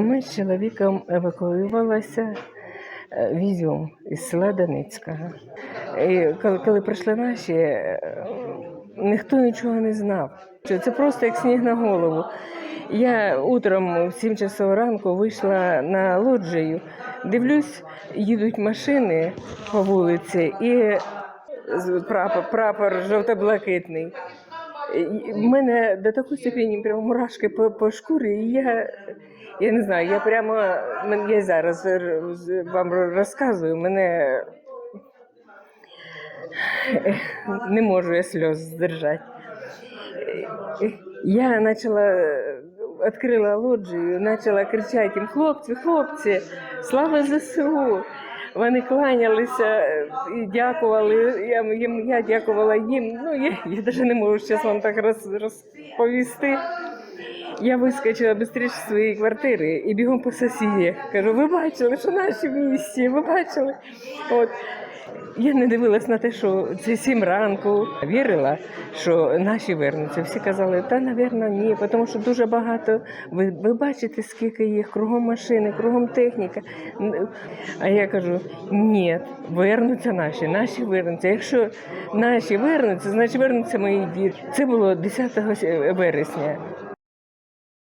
Ми з чоловіком евакуювалися е, в із села Доницького. І коли, коли прийшли наші, е, ніхто нічого не знав. Це просто як сніг на голову. Я утром в 7 часов ранку вийшла на лоджію, дивлюсь, їдуть машини по вулиці і прапор, прапор жовто-блакитний. І в мене до такої степені прямо мурашки по, по шкурі, і я, я не знаю, я прямо я зараз вам розказую, мене не можу я сльоз здержати. Я почала, відкрила лоджію, почала кричати їм, хлопці, хлопці, слава ЗСУ! Вони кланялися е, і дякували. Я, їм, я дякувала їм. Ну, я, я навіть не можу зараз вам так роз, розповісти. Я вискочила швидше з своєї квартири і бігом по сусідях. Кажу, ви бачили, що наші в місті, ви бачили? От. Я не дивилась на те, що це сім ранку. Вірила, що наші вернуться. Всі казали, та, напевно, ні, тому що дуже багато. Ви, ви бачите, скільки їх, кругом машини, кругом техніка. А я кажу, ні, вернуться наші, наші вернуться. Якщо наші вернуться, значить вернуться мої діти. Це було 10 вересня.